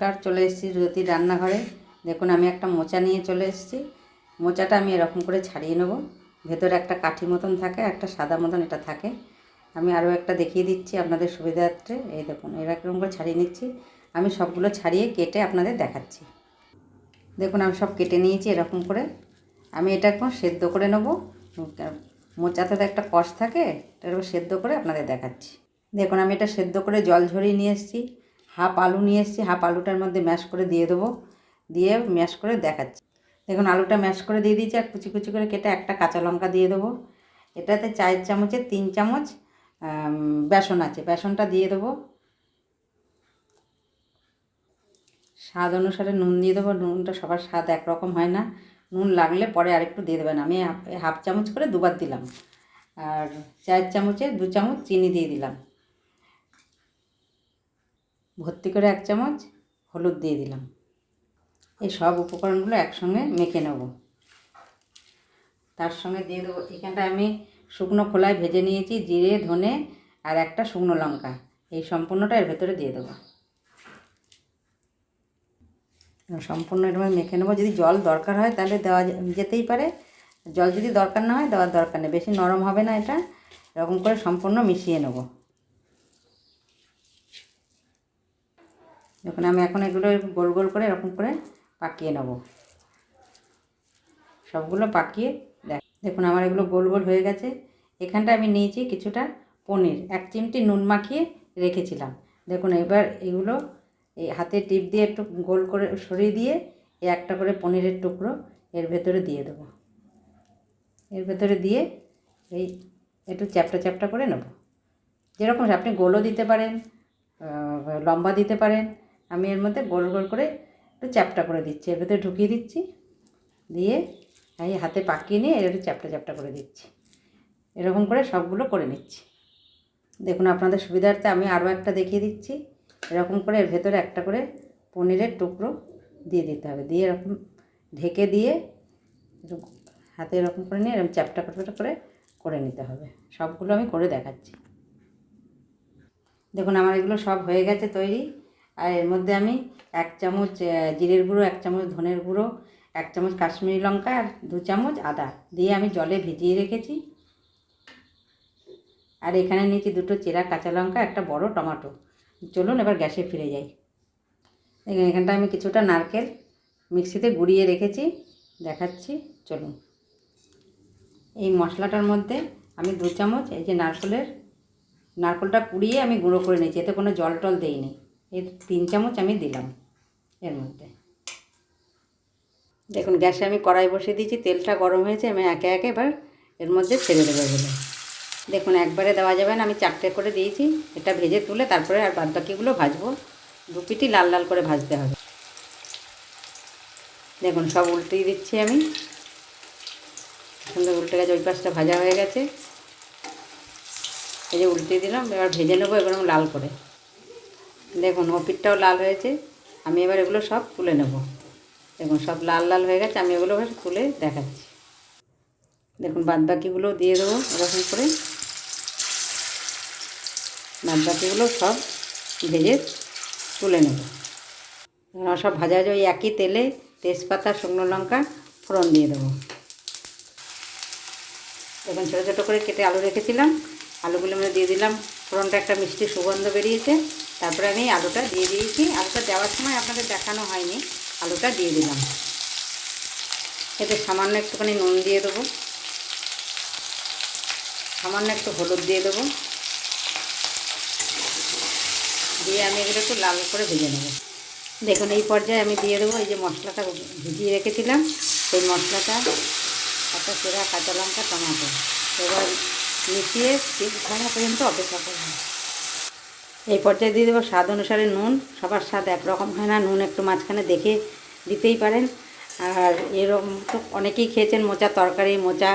নমস্কার চলে এসেছি জ্যোতি রান্নাঘরে। দেখুন, আমি একটা মোচা নিয়ে চলে এসেছি। মোচাটা আমি এরকম করে ছাড়িয়ে নেব। ভেতরে একটা কাঠি মতন থাকে, একটা সাদা মতন এটা থাকে। আমি আরও একটা দেখিয়ে দিচ্ছি আপনাদের সুবিধার্থে। এই দেখুন এরকম করে ছাড়িয়ে নিচ্ছি। আমি সবগুলো ছাড়িয়ে কেটে আপনাদের দেখাচ্ছি। দেখুন, আমি সব কেটে নিয়েছি এরকম করে। আমি এটা এখন সেদ্ধ করে নেব। মোচাতে তো একটা কষ থাকে, এটা সেদ্ধ করে আপনাদের দেখাচ্ছি। দেখুন, আমি এটা সেদ্ধ করে জল ঝরিয়ে নিয়ে এসেছি। হাফ আলু নিয়ে এসেছি, হাফ আলুটার মধ্যে ম্যাশ করে দিয়ে দেবো। দিয়ে ম্যাশ করে দেখাচ্ছি। দেখুন, আলুটা ম্যাশ করে দিয়ে দিয়েছি আর কুচি কুচি করে কেটে একটা কাঁচা লঙ্কা দিয়ে দেবো। এটাতে চায়ের চামচে, তিন চামচ বেসন আছে। বেসনটা দিয়ে দেবো। স্বাদ অনুসারে নুন দিয়ে দেবো। নুনটা সবার স্বাদ একরকম হয় না। নুন লাগলে পরে আরেকটু দিয়ে দেবেন। আমি হাফ- চামচ করে দুবার দিলাম। আর চায়ের চামচে দু চামচ চিনি দিয়ে দিলাম। ভর্তি করে এক চামচ হলুদ দিয়ে দিলাম। এই সব উপকরণগুলো একসঙ্গে মেখে নেব। তার সঙ্গে দিয়ে দেবো এখানটা আমি শুকনো খোলায় ভেজে নিয়েছি জিরে, ধনে আর একটা শুকনো লঙ্কা। এই সম্পূর্ণটা এর ভেতরে দিয়ে দেবো। সম্পূর্ণ এর মধ্যে মেখে নেব। যদি জল দরকার হয় তাহলে দেওয়া যেতেই পারে। জল যদি দরকার না হয় দেওয়ার দরকার নেই। বেশি নরম হবে না এটা। এরকম করে সম্পূর্ণ মিশিয়ে নেব। দেখুন আমি এখন এগুলো গোল গোল করে এরকম করে পাকিয়ে নেব। সবগুলো পাকিয়ে দেখ দেখুন আমার এগুলো গোল গোল হয়ে গেছে। এখানটা আমি নিয়েছি কিছুটা পনির। এক চিমটি নুন মাখিয়ে রেখেছিলাম। দেখুন এবার এগুলো এই হাতে টিপ দিয়ে একটু গোল করে সরিয়ে দিয়ে এই একটা করে পনিরের টুকরো এর ভেতরে দিয়ে দেবো। এর ভেতরে দিয়ে এই একটু চ্যাপটা চ্যাপটা করে নেব। যেরকম আপনি গোলও দিতে পারেন লম্বা দিতে পারেন আমি এর মধ্যে গোল গোল করে একটু চ্যাপটা করে দিচ্ছি। এর ভেতরে ঢুকিয়ে দিচ্ছি। দিয়ে এই হাতে পাকিয়ে নিয়ে এর চ্যাপটা চ্যাপটা করে দিচ্ছি। এরকম করে সবগুলো করে নিচ্ছি। দেখুন, আপনাদের সুবিধার্থে আমি আরও একটা দেখিয়ে দিচ্ছি। এরকম করে এর ভেতরে একটা করে পনিরের টুকরো দিয়ে দিতে হবে। দিয়ে এরকম ঢেকে দিয়ে হাতে এরকম করে নিয়ে এরকম চ্যাপটা করে করে করে নিতে হবে। সবগুলো আমি করে দেখাচ্ছি। দেখুন, আমার এগুলো সব হয়ে গেছে তৈরি। আর এর মধ্যে আমি এক চামচ জিরের গুঁড়ো, এক চামচ ধনের গুঁড়ো, এক চামচ কাশ্মীরি লঙ্কা আর দু চামচ আদা দিয়ে আমি জলে ভিজিয়ে রেখেছি। আর এখানে নিয়েছি দুটো চেরা কাঁচা লঙ্কা, একটা বড় টমেটো। চলুন এবার গ্যাসে ফিরে যাই। এখানটা আমি কিছুটা নারকেল মিক্সিতে গুঁড়িয়ে রেখেছি। দেখাচ্ছি, চলুন। এই মশলাটার মধ্যে আমি দু চামচ এই যে নারকেলের, নারকেলটা কুড়িয়ে আমি গুঁড়ো করে নিয়েছি, এতে কোনো জল টল দেইনি। এই তিন চামচ আমি দিলাম এর মধ্যে। দেখুন, গ্যাসে আমি কড়াই বসিয়ে দিয়েছি, তেলটা গরম হয়েছে, আমি একে একে এবার এর মধ্যে ছেড়ে দেবো এগুলো। দেখুন, একবারে দেওয়া যাবে না, আমি চারটে করে দিয়েছি, এটা ভেজে তুলে তারপরে আর বাদ বাকিগুলো ভাজবো। দু পিটি লাল লাল করে ভাজতে হবে। দেখুন, সব উল্টিয়ে দিচ্ছি আমি। সুন্দর উল্টে গেছে, ওই পাশটা ভাজা হয়ে গেছে। এই যে উল্টে দিলাম, এবার ভেজে নেব এবার লাল করে। দেখুন, ওপিটটাও লাল হয়েছে। আমি এবার এগুলো সব তুলে নেব। দেখুন, সব লাল লাল হয়ে গেছে, আমি এগুলো তুলে দেখাচ্ছি। দেখুন বাদ বাকিগুলো দিয়ে দেবো এরকম করে। বাদ বাকিগুলো সব ভেজে তুলে নেব। সব ভাজা ওই একই তেলে তেজপাতা, শুকনো লঙ্কা ফোড়ন দিয়ে দেবো। দেখুন, ছোটো ছোটো করে কেটে আলু রেখেছিলাম। আলুগুলো মধ্যে দিয়ে দিলাম। ফোড়নটা একটা মিষ্টি সুগন্ধ বেরিয়েছে। তারপরে আমি আলুটা দিয়ে দিয়েছি। আলুটা দেওয়ার সময় আপনাদের দেখানো হয়নি। আলুটা দিয়ে দিলাম। এতে সামান্য একটুখানি নুন দিয়ে দেবো। সামান্য একটু হলুদ দিয়ে দেবো। দিয়ে আমি এগুলো একটু লাল করে ভেজে নেব। দেখুন, এই পর্যায়ে আমি দিয়ে দেবো এই যে মশলাটা ভিজিয়ে রেখেছিলাম। সেই মশলাটা, একটা চেরা কাঁচা লঙ্কা, টমেটো। এবার মিশিয়ে ঠিক থাকা পর্যন্ত অপেক্ষা করব। এই পর্যায়ে দিয়ে দেবো স্বাদ অনুসারে নুন। সবার স্বাদ একরকম হয় না, নুন একটু মাঝখানে দেখে দিতেই পারেন। আর এরকম তো অনেকেই খেয়েছেন, মোচা তরকারি, মোচা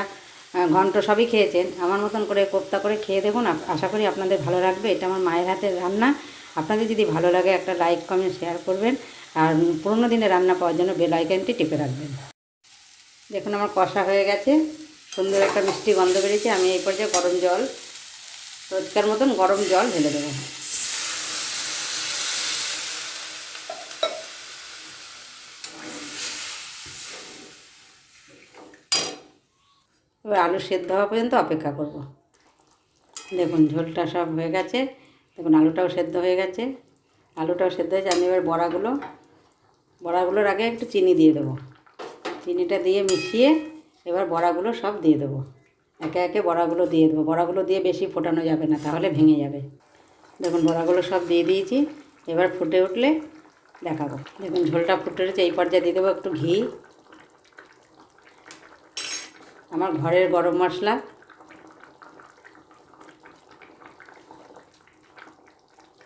ঘন্ট সবই খেয়েছেন। আমার মতন করে কোপ্তা করে খেয়ে দেখুন আশা করি আপনাদের ভালো লাগবে। এটা আমার মায়ের হাতের রান্না। আপনাদের যদি ভালো লাগে একটা লাইক, কমেন্ট, শেয়ার করবেন। আর পুরোনো দিনে রান্না পাওয়ার জন্য বেল আইকনটি টিপে রাখবেন। দেখুন আমার কষা হয়ে গেছে। সুন্দর একটা মিষ্টি গন্ধ বেরিয়েছে। আমি এই পর্যায়ে গরম জল, রোজকার মতন গরম জল ঢেলে দেবো। এবার আলু সেদ্ধ হওয়া পর্যন্ত অপেক্ষা করব। দেখুন, ঝোলটা সব হয়ে গেছে। দেখুন, আলুটাও সেদ্ধ হয়ে গেছে। আলুটাও সেদ্ধ হয়েছে। আমি এবার বড়াগুলো, বড়াগুলোর আগে একটু চিনি দিয়ে দেবো। চিনিটা দিয়ে মিশিয়ে এবার বড়াগুলো সব দিয়ে দেবো। একে একে বড়াগুলো দিয়ে দেবো। বড়াগুলো দিয়ে বেশি ফোটানো যাবে না, তাহলে ভেঙে যাবে। দেখুন, বড়াগুলো সব দিয়ে দিয়েছি। এবার ফুটে উঠলে দেখাবো। দেখুন, ঝোলটা ফুটে উঠেছে। এই পর্যায়ে দিয়ে দেবো একটু ঘি। আমার ঘরের গরম মশলা।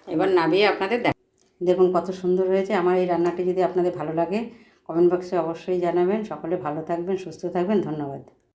এবার নামিয়ে আপনাদের দেখ দেখুন কত সুন্দর হয়েছে। আমার এই রান্নাটি যদি আপনাদের ভালো লাগে কমেন্ট বক্সে অবশ্যই জানাবেন। সকলে ভালো থাকবেন, সুস্থ থাকবেন। ধন্যবাদ।